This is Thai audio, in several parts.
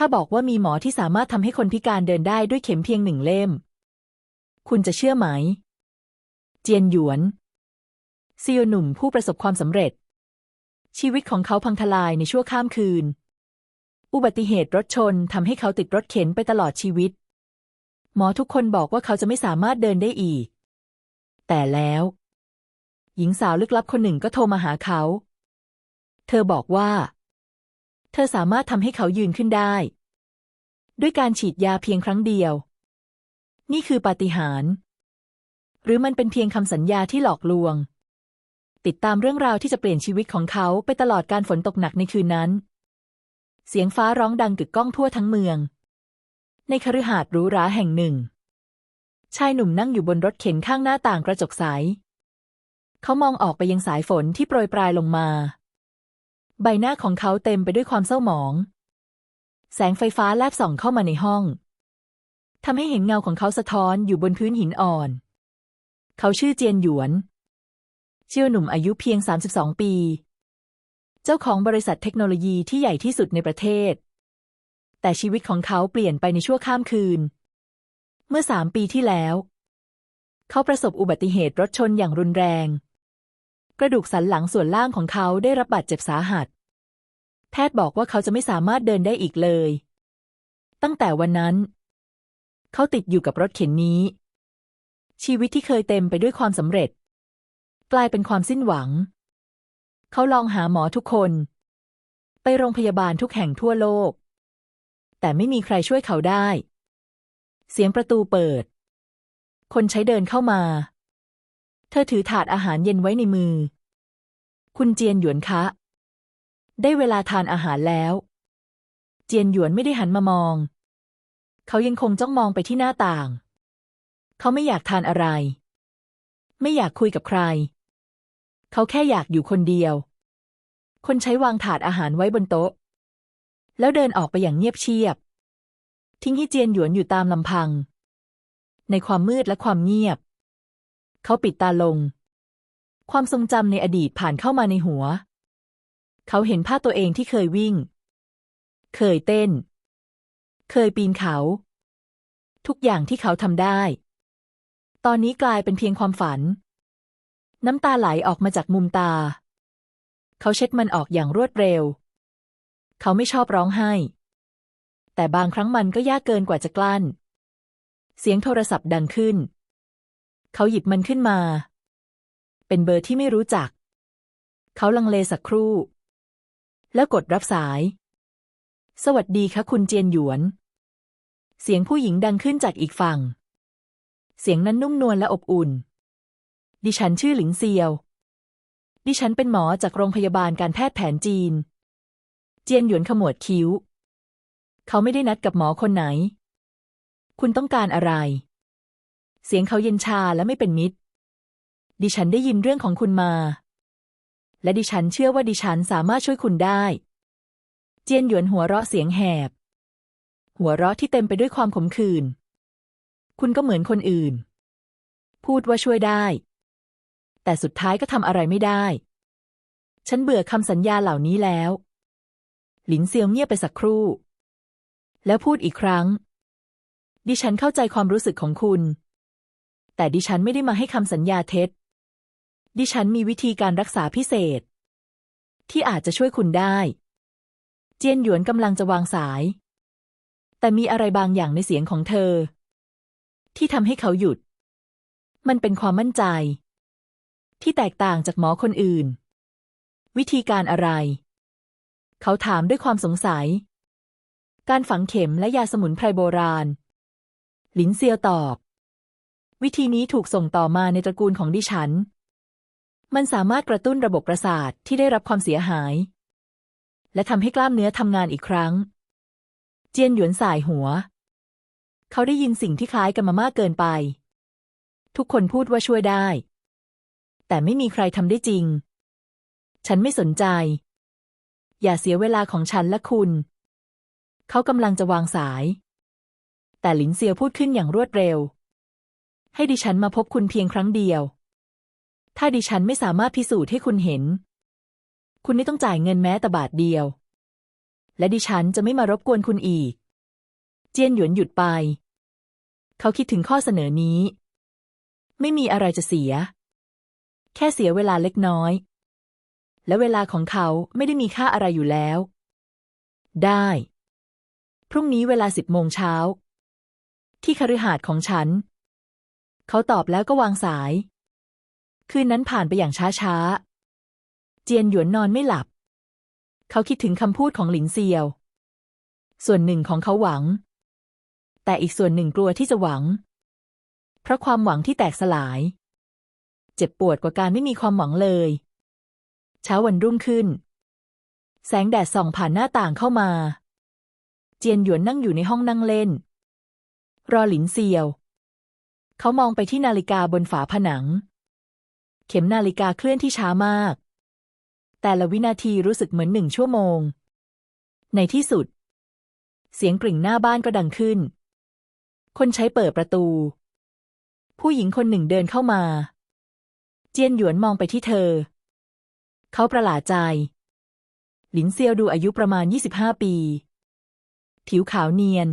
ถ้าบอกว่ามีหมอที่สามารถทำให้คนพิการเดินได้ด้วยเข็มเพียงหนึ่งเล่ม คุณจะเชื่อไหม เจียนหยวนซีโอหนุ่มผู้ประสบความสำเร็จ ชีวิตของเขาพังทลายในชั่วข้ามคืน อุบัติเหตุรถชนทำให้เขาติดรถเข็นไปตลอดชีวิต หมอทุกคนบอกว่าเขาจะไม่สามารถเดินได้อีก แต่แล้ว หญิงสาวลึกลับคนหนึ่งก็โทรมาหาเขา เธอบอกว่า ธอสามารถทำให้เขายืนขึ้นได้ ด้วยการฉีดยาเพียงครั้งเดียว นี่คือปาฏิหาริย์หรือมันเป็นเพียงคำสัญญาที่หลอกลวง ติดตามเรื่องราวที่จะเปลี่ยนชีวิตของเขาไปตลอดการฝนตกหนักในคืนนั้น เสียงฟ้าร้องดังกึกก้องทั่วทั้งเมือง ในคฤหาสน์หรูหราแห่งหนึ่ง ชายหนุ่มนั่งอยู่บนรถเข็นข้างหน้าต่างกระจกใส เขามองออกไปยังสายฝนที่โปรยปลายลงมา ใบหน้าของเขาเต็มไปด้วยความเศร้าหมอง แสงไฟฟ้าแลบส่องเข้ามาในห้องทำให้เห็นเงาของเขาสะท้อนอยู่บนพื้นหินอ่อน เขาชื่อเจียนหยวน เชี่ยวหนุ่มอายุเพียง 32 ปี เจ้าของบริษัทเทคโนโลยีที่ใหญ่ที่สุดในประเทศ แต่ชีวิตของเขาเปลี่ยนไปในชั่วข้ามคืน เมื่อสามปีที่แล้ว เขาประสบอุบัติเหตุรถชนอย่างรุนแรง กระดูกสันหลังส่วนล่างของเขาได้รับบาดเจ็บสาหัส แพทย์บอกว่าเขาจะไม่สามารถเดินได้อีกเลย ตั้งแต่วันนั้น เขาติดอยู่กับรถเข็นนี้ ชีวิตที่เคยเต็มไปด้วยความสำเร็จ กลายเป็นความสิ้นหวัง เขาลองหาหมอทุกคน ไปโรงพยาบาลทุกแห่งทั่วโลก แต่ไม่มีใครช่วยเขาได้ เสียงประตูเปิด คนใช้เดินเข้ามา เธอถือถาดอาหารเย็นไว้ในมือ คุณเจียนหยวนคะ ได้เวลาทานอาหารแล้ว เจียนหยวนไม่ได้หันมามอง เขายังคงจ้องมองไปที่หน้าต่าง เขาไม่อยากทานอะไร ไม่อยากคุยกับใคร เขาแค่อยากอยู่คนเดียว คนใช้วางถาดอาหารไว้บนโต๊ะ แล้วเดินออกไปอย่างเงียบเชียบ ทิ้งให้เจียนหยวนอยู่ตามลำพัง ในความมืดและความเงียบ เขาปิดตาลง ความทรงจำในอดีตผ่านเข้ามาในหัว เขาเห็นภาพตัวเองที่เคยวิ่ง เคยเต้น เคยปีนเขา ทุกอย่างที่เขาทำได้ ตอนนี้กลายเป็นเพียงความฝัน น้ำตาไหลออกมาจากมุมตา เขาเช็ดมันออกอย่างรวดเร็ว เขาไม่ชอบร้องไห้ แต่บางครั้งมันก็ยากเกินกว่าจะกลั้น เสียงโทรศัพท์ดังขึ้น เขาหยิบมันขึ้นมา เป็นเบอร์ที่ไม่รู้จัก เขาลังเลสักครู่ แล้วกดรับสาย สวัสดีค่ะคุณเจียนหยวน เสียงผู้หญิงดังขึ้นจากอีกฝั่ง เสียงนั้นนุ่มนวลและอบอุ่น ดิฉันชื่อหลิงเซียว ดิฉันเป็นหมอจากโรงพยาบาลการแพทย์แผนจีน เจียนหยวนขมวดคิ้ว เขาไม่ได้นัดกับหมอคนไหน คุณต้องการอะไร เสียงเขาเย็นชาและไม่เป็นมิตร ดิฉันได้ยินเรื่องของคุณมา และดิฉันเชื่อว่าดิฉันสามารถช่วยคุณได้ เจียนหยวนหัวเราะเสียงแหบ หัวเราะที่เต็มไปด้วยความขมขื่น คุณก็เหมือนคนอื่น พูดว่าช่วยได้ แต่สุดท้ายก็ทำอะไรไม่ได้ ฉันเบื่อคำสัญญาเหล่านี้แล้ว หลินเซียวเงียบไปสักครู่ แล้วพูดอีกครั้ง ดิฉันเข้าใจความรู้สึกของคุณ แต่ดิฉันไม่ได้มาให้คำสัญญาเท็จ ดิฉันมีวิธีการรักษาพิเศษ ที่อาจจะช่วยคุณได้ เจียนหยวนกำลังจะวางสาย แต่มีอะไรบางอย่างในเสียงของเธอ ที่ทำให้เขาหยุด มันเป็นความมั่นใจ ที่แตกต่างจากหมอคนอื่น วิธีการอะไร เขาถามด้วยความสงสัย การฝังเข็มและยาสมุนไพรโบราณ หลินเซียวตอบ วิธีนี้ถูกส่งต่อมาในตระกูลของดิฉัน มันสามารถกระตุ้นระบบประสาทที่ได้รับความเสียหาย และทำให้กล้ามเนื้อทำงานอีกครั้ง เจียนหยวนสายหัว เขาได้ยินสิ่งที่คล้ายกันมามากเกินไป ทุกคนพูดว่าช่วยได้ แต่ไม่มีใครทำได้จริง ฉันไม่สนใจ อย่าเสียเวลาของฉันและคุณ เขากำลังจะวางสาย แต่หลินเซียวพูดขึ้นอย่างรวดเร็ว ให้ดิฉันมาพบคุณเพียงครั้งเดียว ถ้าดิฉันไม่สามารถพิสูจน์ให้คุณเห็น คุณไม่ต้องจ่ายเงินแม้แต่บาทเดียว และดิฉันจะไม่มารบกวนคุณอีก เจียนหยวนหยุดไป เขาคิดถึงข้อเสนอนี้ ไม่มีอะไรจะเสีย แค่เสียเวลาเล็กน้อย และเวลาของเขาไม่ได้มีค่าอะไรอยู่แล้ว ได้ พรุ่งนี้เวลาสิบโมงเช้าที่คฤหาสน์ของฉัน เขาตอบแล้วก็วางสาย คืนนั้นผ่านไปอย่างช้าๆเจียนหยวนนอนไม่หลับ เขาคิดถึงคำพูดของหลินเซียว ส่วนหนึ่งของเขาหวัง แต่อีกส่วนหนึ่งกลัวที่จะหวัง เพราะความหวังที่แตกสลาย เจ็บปวดกว่าการไม่มีความหวังเลย เช้าวันรุ่งขึ้น แสงแดดส่องผ่านหน้าต่างเข้ามา เจียนหยวนนั่งอยู่ในห้องนั่งเล่น รอหลินเซียว เขามองไปที่นาฬิกาบนฝาผนัง เข็มนาฬิกาเคลื่อนที่ช้ามาก แต่ละวินาทีรู้สึกเหมือนหนึ่งชั่วโมง ในที่สุด เสียงกริ่งหน้าบ้านก็ดังขึ้น คนใช้เปิดประตู ผู้หญิงคนหนึ่งเดินเข้ามา เจียนหยวนมองไปที่เธอ เขาประหลาดใจ หลินเซียวดูอายุประมาณ 25 ปี ผิวขาวเนียน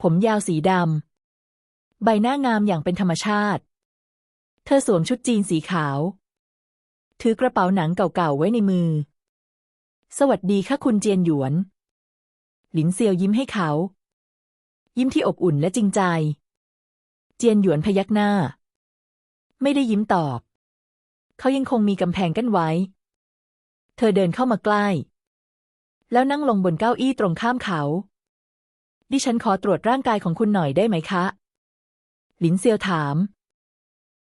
ผมยาวสีดำ ใบหน้างามอย่างเป็นธรรมชาติ เธอสวมชุดจีนสีขาว ถือกระเป๋าหนังเก่าๆไว้ในมือ สวัสดีค่ะคุณเจียนหยวน หลินเซียวยิ้มให้เขา ยิ้มที่อบอุ่นและจริงใจ เจียนหยวนพยักหน้า ไม่ได้ยิ้มตอบ เขายังคงมีกำแพงกั้นไว้ เธอเดินเข้ามาใกล้ แล้วนั่งลงบนเก้าอี้ตรงข้ามเขา ดิฉันขอตรวจร่างกายของคุณหน่อยได้ไหมคะ หลินเซียวถาม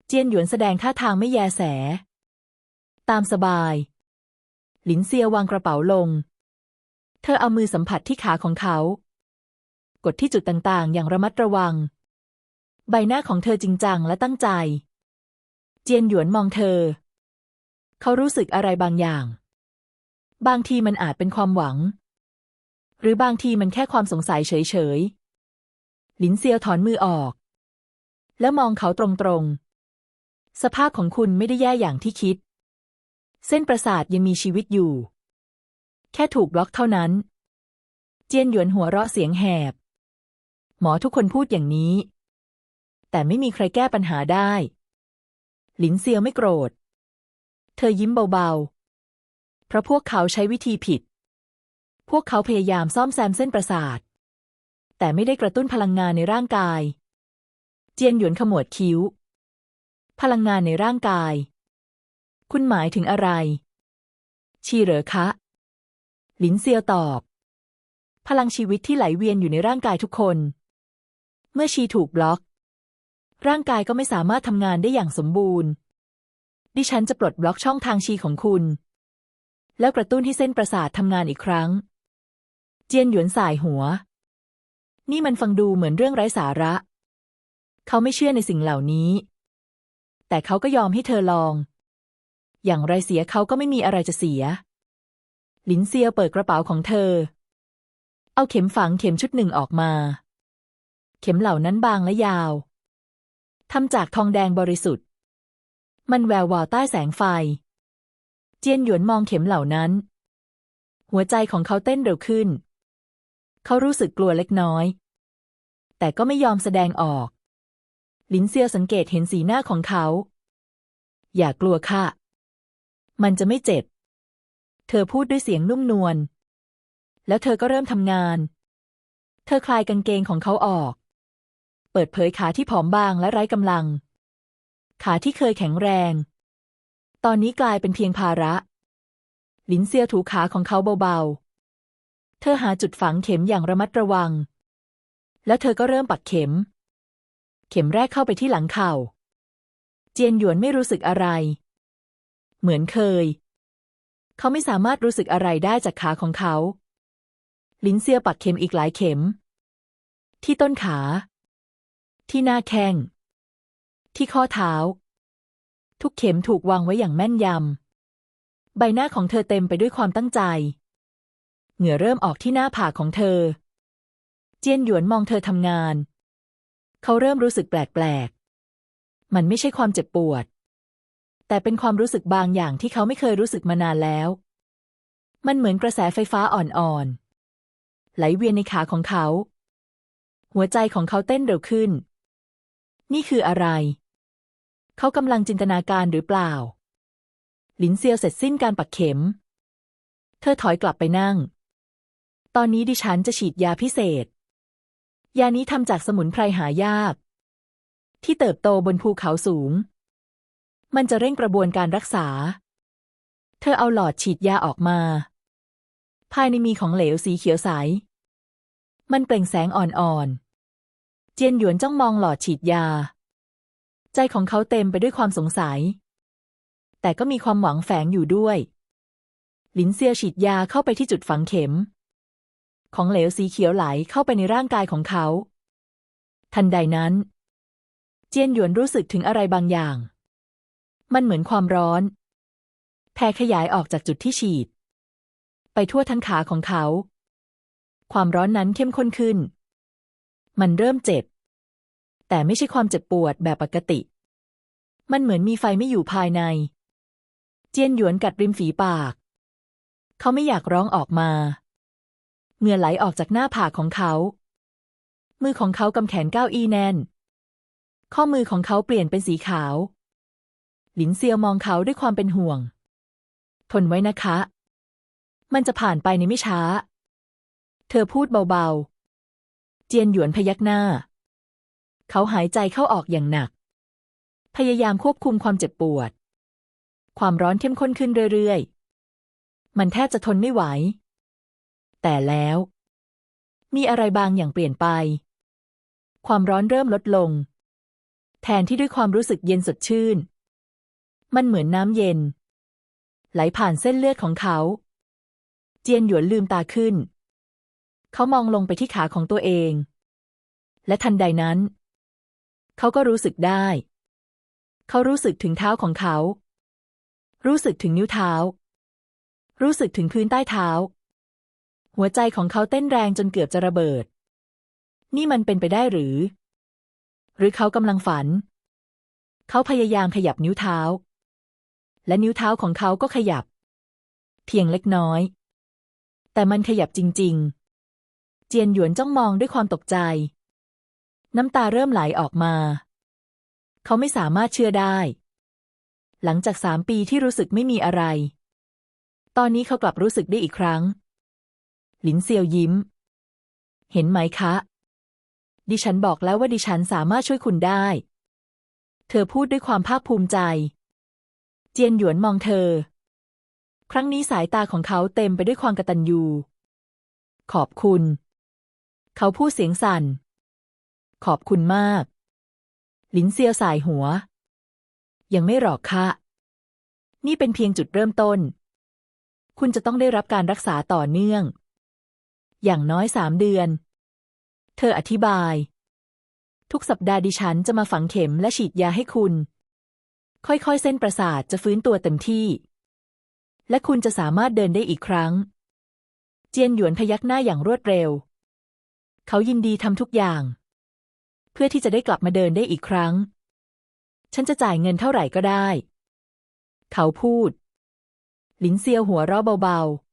เจียนหยวนแสดงท่าทางไม่แยแส ตามสบาย หลินเซียววางกระเป๋าลง เธอเอามือสัมผัสที่ขาของเขา กดที่จุดต่างๆ อย่างระมัดระวัง ใบหน้าของเธอจริงจังและตั้งใจ เจียนหยวนมองเธอ เขารู้สึกอะไรบางอย่าง บางทีมันอาจเป็นความหวัง หรือบางทีมันแค่ความสงสัยเฉยๆหลินเซียวถอนมือออก แล้วมองเขาตรงๆ สภาพของคุณไม่ได้แย่อย่างที่คิด เส้นประสาทยังมีชีวิตอยู่ แค่ถูกบล็อกเท่านั้น เจียนหยวนหัวเราะเสียงแหบ หมอทุกคนพูดอย่างนี้ แต่ไม่มีใครแก้ปัญหาได้ หลินเซียวไม่โกรธ เธอยิ้มเบาๆ เพราะพวกเขาใช้วิธีผิด พวกเขาพยายามซ่อมแซมเส้นประสาทแต่ไม่ได้กระตุ้นพลังงานในร่างกาย เจียนหยวนขมวดคิ้ว พลังงานในร่างกาย คุณหมายถึงอะไร ชีเหรอคะ หลินเซียวตอบ พลังชีวิตที่ไหลเวียนอยู่ในร่างกายทุกคน เมื่อชีถูกบล็อก ร่างกายก็ไม่สามารถทำงานได้อย่างสมบูรณ์ ดิฉันจะปลดบล็อกช่องทางชีของคุณ แล้วกระตุ้นให้เส้นประสาททำงานอีกครั้ง เจียนหยวนสายหัว นี่มันฟังดูเหมือนเรื่องไร้สาระ เขาไม่เชื่อในสิ่งเหล่านี้ แต่เขาก็ยอมให้เธอลอง อย่างไรเสียเขาก็ไม่มีอะไรจะเสีย หลินเซียวเปิดกระเป๋าของเธอ เอาเข็มฝังเข็มชุดหนึ่งออกมา เข็มเหล่านั้นบางและยาวทำจากทองแดงบริสุทธิ์ มันแวววาวใต้แสงไฟ เจียนหยวนมองเข็มเหล่านั้น หัวใจของเขาเต้นเร็วขึ้น เขารู้สึกกลัวเล็กน้อย แต่ก็ไม่ยอมแสดงออก ลินเซียสังเกตเห็นสีหน้าของเขา อย่ากลัวค่ะ มันจะไม่เจ็บ เธอพูดด้วยเสียงนุ่มนวล แล้วเธอก็เริ่มทำงาน เธอคลายกางเกงของเขาออก เปิดเผยขาที่ผอมบางและไร้กำลัง ขาที่เคยแข็งแรง ตอนนี้กลายเป็นเพียงภาระ ลินเซียถูขาของเขาเบาๆ เธอหาจุดฝังเข็มอย่างระมัดระวัง แล้วเธอก็เริ่มปักเข็ม เข็มแรกเข้าไปที่หลังเข่า เจียนหยวนไม่รู้สึกอะไร เหมือนเคย เขาไม่สามารถรู้สึกอะไรได้จากขาของเขา ลินเซียปักเข็มอีกหลายเข็ม ที่ต้นขา ที่หน้าแข้ง ที่ข้อเท้า ทุกเข็มถูกวางไว้อย่างแม่นยำ ใบหน้าของเธอเต็มไปด้วยความตั้งใจ เหงื่อเริ่มออกที่หน้าผากของเธอ เจียนหยวนมองเธอทำงาน เขาเริ่มรู้สึกแปลกๆ มันไม่ใช่ความเจ็บปวด แต่เป็นความรู้สึกบางอย่างที่เขาไม่เคยรู้สึกมานานแล้ว มันเหมือนกระแสไฟฟ้าอ่อนๆ ไหลเวียนในขาของเขา หัวใจของเขาเต้นเร็วขึ้น นี่คืออะไร เขากำลังจินตนาการหรือเปล่า หลินเซียวเสร็จสิ้นการปักเข็ม เธอถอยกลับไปนั่ง ตอนนี้ดิฉันจะฉีดยาพิเศษ ยานี้ทำจากสมุนไพรหายาก ที่เติบโตบนภูเขาสูง มันจะเร่งกระบวนการรักษา เธอเอาหลอดฉีดยาออกมา ภายในมีของเหลวสีเขียวใส มันเปล่งแสงอ่อนๆ เจียนหยวนจ้องมองหลอดฉีดยา ใจของเขาเต็มไปด้วยความสงสัย แต่ก็มีความหวังแฝงอยู่ด้วย หลินเซียฉีดยาเข้าไปที่จุดฝังเข็ม ของเหลวสีเขียวไหลเข้าไปในร่างกายของเขา ทันใดนั้น เจียนหยวนรู้สึกถึงอะไรบางอย่าง มันเหมือนความร้อน แผ่ขยายออกจากจุดที่ฉีด ไปทั่วทั้งขาของเขา ความร้อนนั้นเข้มข้นขึ้น มันเริ่มเจ็บ แต่ไม่ใช่ความเจ็บปวดแบบปกติ มันเหมือนมีไฟไม่อยู่ภายใน เจียนหยวนกัดริมฝีปาก เขาไม่อยากร้องออกมา เหงื่อไหลออกจากหน้าผากของเขา มือของเขากำแขนก้าวอีแน่น ข้อมือของเขาเปลี่ยนเป็นสีขาว หลินเซียวมองเขาด้วยความเป็นห่วง ทนไว้นะคะ มันจะผ่านไปในไม่ช้า เธอพูดเบาๆ เจียนหยวนพยักหน้า เขาหายใจเข้าออกอย่างหนัก พยายามควบคุมความเจ็บปวด ความร้อนเข้มข้นขึ้นเรื่อยๆ มันแทบจะทนไม่ไหว แต่แล้ว มีอะไรบางอย่างเปลี่ยนไป ความร้อนเริ่มลดลง แทนที่ด้วยความรู้สึกเย็นสดชื่น มันเหมือนน้ำเย็น ไหลผ่านเส้นเลือดของเขา เจียนหยวนลืมตาขึ้น เขามองลงไปที่ขาของตัวเอง และทันใดนั้น เขาก็รู้สึกได้ เขารู้สึกถึงเท้าของเขา รู้สึกถึงนิ้วเท้า รู้สึกถึงพื้นใต้เท้า หัวใจของเขาเต้นแรงจนเกือบจะระเบิด นี่มันเป็นไปได้หรือ หรือเขากำลังฝัน เขาพยายามขยับนิ้วเท้า และนิ้วเท้าของเขาก็ขยับ เพียงเล็กน้อย แต่มันขยับจริง ๆ เจียนหยวนจ้องมองด้วยความตกใจ น้ำตาเริ่มไหลออกมา เขาไม่สามารถเชื่อได้ หลังจากสามปีที่รู้สึกไม่มีอะไร ตอนนี้เขากลับรู้สึกได้อีกครั้ง หลินเซียวยิ้ม เห็นไหมคะ ดิฉันบอกแล้วว่าดิฉันสามารถช่วยคุณได้ เธอพูดด้วยความภาคภูมิใจ เจียนหยวนมองเธอ ครั้งนี้สายตาของเขาเต็มไปด้วยความกตัญญู ขอบคุณ เขาพูดเสียงสั่น ขอบคุณมากลินเซียวสายหัว ยังไม่หรอกค่ะ นี่เป็นเพียงจุดเริ่มต้นคุณจะต้องได้รับการรักษาต่อเนื่อง อย่างน้อยสามเดือน เธออธิบาย ทุกสัปดาห์ดิฉันจะมาฝังเข็มและฉีดยาให้คุณ ค่อยๆ เส้นประสาทจะฟื้นตัวเต็มที่ และคุณจะสามารถเดินได้อีกครั้ง เจียนหยวนพยักหน้าอย่างรวดเร็ว เขายินดีทำทุกอย่าง เพื่อที่จะได้กลับมาเดินได้อีกครั้ง ฉันจะจ่ายเงินเท่าไหร่ก็ได้ เขาพูด หลินเซียวหัวเราะเบาๆ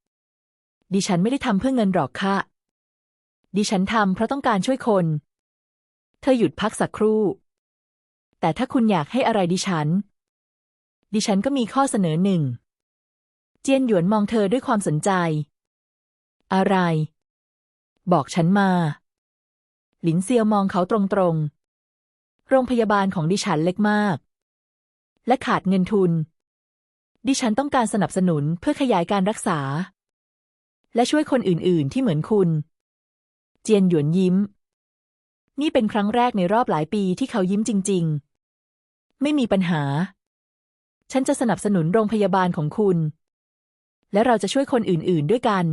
ดิฉันไม่ได้ทำเพื่อเงินหรอกค่ะ ดิฉันทำเพราะต้องการช่วยคน เธอหยุดพักสักครู่ แต่ถ้าคุณอยากให้อะไรดิฉัน ดิฉันก็มีข้อเสนอหนึ่ง เจียนหยวนมองเธอด้วยความสนใจ อะไร บอกฉันมา หลินเซียวมองเขาตรงๆ โรงพยาบาลของดิฉันเล็กมาก และขาดเงินทุน ดิฉันต้องการสนับสนุนเพื่อขยายการรักษา และช่วยคนอื่น ๆ ที่เหมือนคุณ เจียนหยวนยิ้ม นี่เป็นครั้งแรกในรอบหลายปีที่เขายิ้มจริง ๆ ไม่มีปัญหา ฉันจะสนับสนุนโรงพยาบาลของคุณ และเราจะช่วยคนอื่น ๆ ด้วยกัน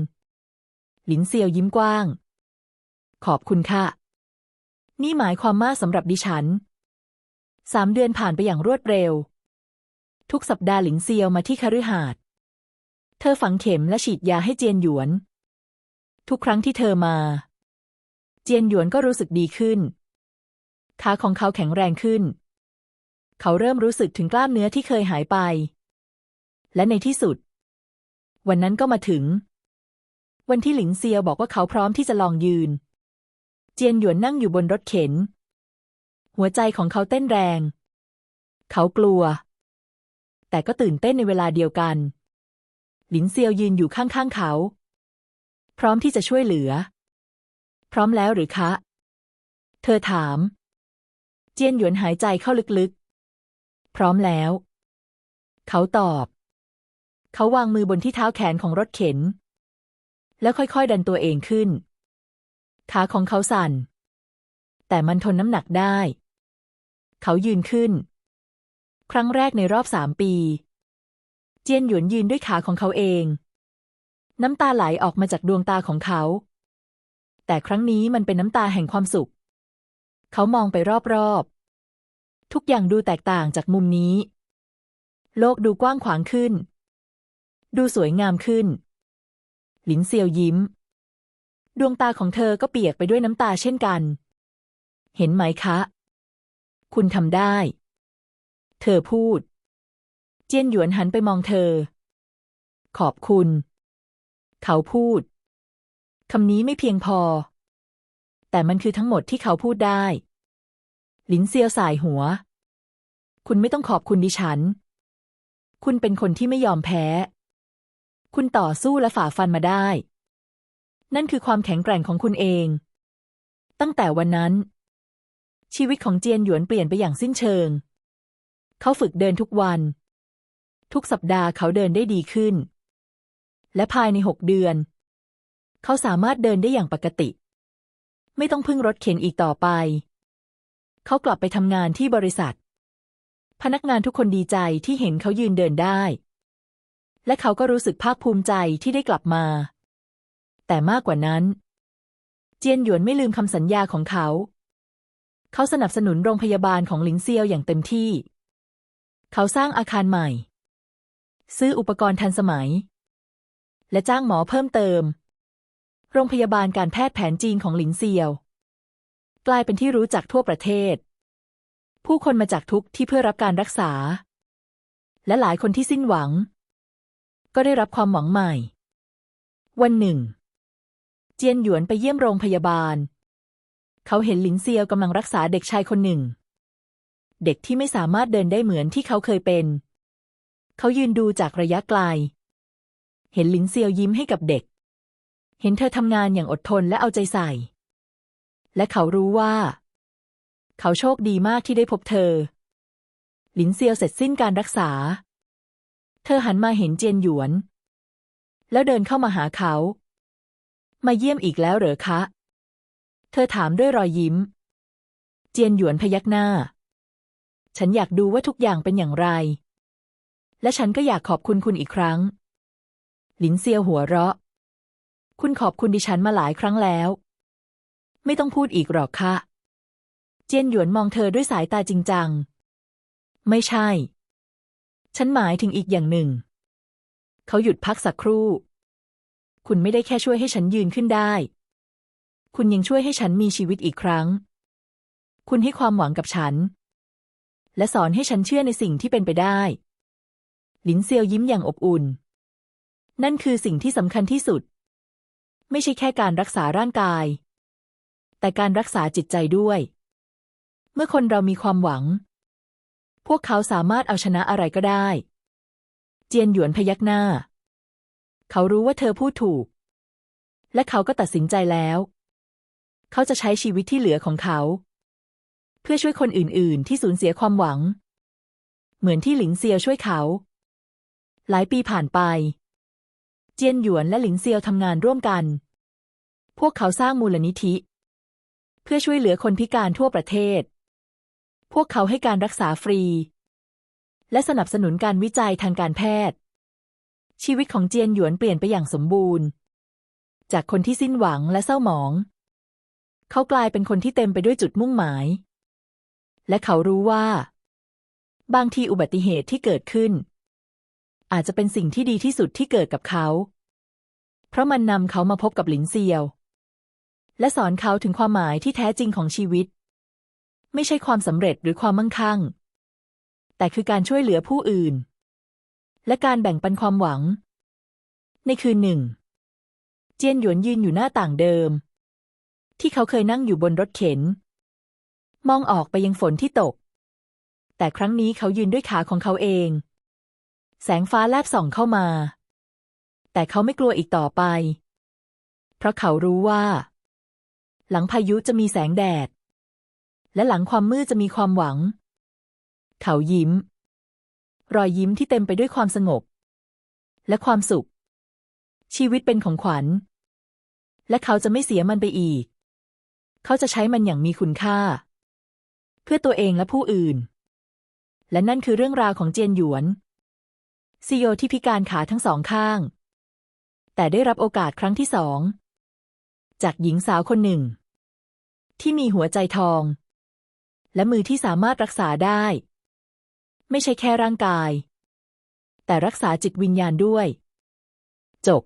หลินเซียวยิ้มกว้าง ขอบคุณค่ะ นี่หมายความมากสำหรับดิฉันสามเดือนผ่านไปอย่างรวดเร็ว ทุกสัปดาห์หลินเซียวมาที่คฤหาสน์ เธอฝังเข็มและฉีดยาให้เจียนหยวน ทุกครั้งที่เธอมา เจียนหยวนก็รู้สึกดีขึ้น ขาของเขาแข็งแรงขึ้น เขาเริ่มรู้สึกถึงกล้ามเนื้อที่เคยหายไป และในที่สุด วันนั้นก็มาถึง วันที่หลิงเซียวบอกว่าเขาพร้อมที่จะลองยืน เจียนหยวนนั่งอยู่บนรถเข็น หัวใจของเขาเต้นแรง เขากลัว แต่ก็ตื่นเต้นในเวลาเดียวกัน หลินเซียวยืนอยู่ข้างๆเขา พร้อมที่จะช่วยเหลือ พร้อมแล้วหรือคะ เธอถาม เจียนหยวนหายใจเข้าลึกๆ พร้อมแล้ว เขาตอบ เขาวางมือบนที่เท้าแขนของรถเข็น แล้วค่อยๆดันตัวเองขึ้น ขาของเขาสั่น แต่มันทนน้ำหนักได้ เขายืนขึ้น ครั้งแรกในรอบสามปี เจียนหยวนยืนด้วยขาของเขาเอง น้ำตาไหลออกมาจากดวงตาของเขา แต่ครั้งนี้มันเป็นน้ำตาแห่งความสุข เขามองไปรอบๆ ทุกอย่างดูแตกต่างจากมุมนี้ โลกดูกว้างขวางขึ้น ดูสวยงามขึ้น หลินเซียวยิ้ม ดวงตาของเธอก็เปียกไปด้วยน้ำตาเช่นกัน เห็นไหมคะ คุณทำได้ เธอพูด เจียนหยวนหันไปมองเธอ ขอบคุณ เขาพูดคำนี้ไม่เพียงพอ แต่มันคือทั้งหมดที่เขาพูดได้หลินเซียวสายหัว คุณไม่ต้องขอบคุณดิฉัน คุณเป็นคนที่ไม่ยอมแพ้ คุณต่อสู้และฝ่าฟันมาได้ นั่นคือความแข็งแกร่งของคุณเอง ตั้งแต่วันนั้น ชีวิตของเจียนหยวนเปลี่ยนไปอย่างสิ้นเชิง เขาฝึกเดินทุกวัน ทุกสัปดาห์เขาเดินได้ดีขึ้น และภายในหกเดือน เขาสามารถเดินได้อย่างปกติ ไม่ต้องพึ่งรถเข็นอีกต่อไป เขากลับไปทำงานที่บริษัท พนักงานทุกคนดีใจที่เห็นเขายืนเดินได้ และเขาก็รู้สึกภาคภูมิใจที่ได้กลับมา แต่มากกว่านั้น เจียนหยวนไม่ลืมคำสัญญาของเขา เขาสนับสนุนโรงพยาบาลของหลิงเซียวอย่างเต็มที่ เขาสร้างอาคารใหม่ ซื้ออุปกรณ์ทันสมัย และจ้างหมอเพิ่มเติม โรงพยาบาลการแพทย์แผนจีนของหลินเซียว กลายเป็นที่รู้จักทั่วประเทศ ผู้คนมาจากทุกที่เพื่อรับการรักษา และหลายคนที่สิ้นหวัง ก็ได้รับความหวังใหม่ วันหนึ่ง เจียนหยวนไปเยี่ยมโรงพยาบาล เขาเห็นหลินเซียวกำลังรักษาเด็กชายคนหนึ่ง เด็กที่ไม่สามารถเดินได้เหมือนที่เขาเคยเป็น เขายืนดูจากระยะไกล เห็นหลินเซียวยิ้มให้กับเด็ก เห็นเธอทำงานอย่างอดทนและเอาใจใส่ และเขารู้ว่า เขาโชคดีมากที่ได้พบเธอ หลินเซียวเสร็จสิ้นการรักษา เธอหันมาเห็นเจียนหยวน แล้วเดินเข้ามาหาเขา มาเยี่ยมอีกแล้วเหรอคะ เธอถามด้วยรอยยิ้ม เจียนหยวนพยักหน้า ฉันอยากดูว่าทุกอย่างเป็นอย่างไร และฉันก็อยากขอบคุณคุณอีกครั้ง หลินเซียวหัวเราะ คุณขอบคุณดิฉันมาหลายครั้งแล้ว ไม่ต้องพูดอีกหรอกคะเจียนหยวนมองเธอด้วยสายตาจริงจัง ไม่ใช่ ฉันหมายถึงอีกอย่างหนึ่ง เขาหยุดพักสักครู่ คุณไม่ได้แค่ช่วยให้ฉันยืนขึ้นได้ คุณยังช่วยให้ฉันมีชีวิตอีกครั้ง คุณให้ความหวังกับฉัน และสอนให้ฉันเชื่อในสิ่งที่เป็นไปได้ ลินเซียวยิ้มอย่างอบอุ่น นั่นคือสิ่งที่สำคัญที่สุด ไม่ใช่แค่การรักษาร่างกาย แต่การรักษาจิตใจด้วย เมื่อคนเรามีความหวัง พวกเขาสามารถเอาชนะอะไรก็ได้ เจียนหยวนพยักหน้า เขารู้ว่าเธอพูดถูก และเขาก็ตัดสินใจแล้ว เขาจะใช้ชีวิตที่เหลือของเขา เพื่อช่วยคนอื่นๆ ที่สูญเสียความหวัง เหมือนที่หลิงเซียวช่วยเขา หลายปีผ่านไป เจียนหยวนและหลิงเซียวทำงานร่วมกัน พวกเขาสร้างมูลนิธิ เพื่อช่วยเหลือคนพิการทั่วประเทศ พวกเขาให้การรักษาฟรี และสนับสนุนการวิจัยทางการแพทย์ ชีวิตของเจียนหยวนเปลี่ยนไปอย่างสมบูรณ์ จากคนที่สิ้นหวังและเศร้าหมอง เขากลายเป็นคนที่เต็มไปด้วยจุดมุ่งหมาย และเขารู้ว่า บางทีอุบัติเหตุที่เกิดขึ้น อาจจะเป็นสิ่งที่ดีที่สุดที่เกิดกับเขา เพราะมันนำเขามาพบกับหลินเซียว และสอนเขาถึงความหมายที่แท้จริงของชีวิต ไม่ใช่ความสำเร็จหรือความมั่งคั่ง แต่คือการช่วยเหลือผู้อื่น และการแบ่งปันความหวัง ในคืนหนึ่งเเจียนหยวนยืนอยู่หน้าต่างเดิม ที่เขาเคยนั่งอยู่บนรถเข็น มองออกไปยังฝนที่ตก แต่ครั้งนี้เขายืนด้วยขาของเขาเอง แสงฟ้าแลบส่องเข้ามา แต่เขาไม่กลัวอีกต่อไป เพราะเขารู้ว่า หลังพายุจะมีแสงแดด และหลังความมืดจะมีความหวัง เขายิ้ม รอยยิ้มที่เต็มไปด้วยความสงบ และความสุข ชีวิตเป็นของขวัญ และเขาจะไม่เสียมันไปอีก เขาจะใช้มันอย่างมีคุณค่า เพื่อตัวเองและผู้อื่น และนั่นคือเรื่องราวของเจียนหยวน ซีโอที่พิการขาทั้งสองข้าง แต่ได้รับโอกาสครั้งที่สอง จากหญิงสาวคนหนึ่ง ที่มีหัวใจทอง และมือที่สามารถรักษาได้ ไม่ใช่แค่ร่างกาย แต่รักษาจิตวิญญาณด้วย จบ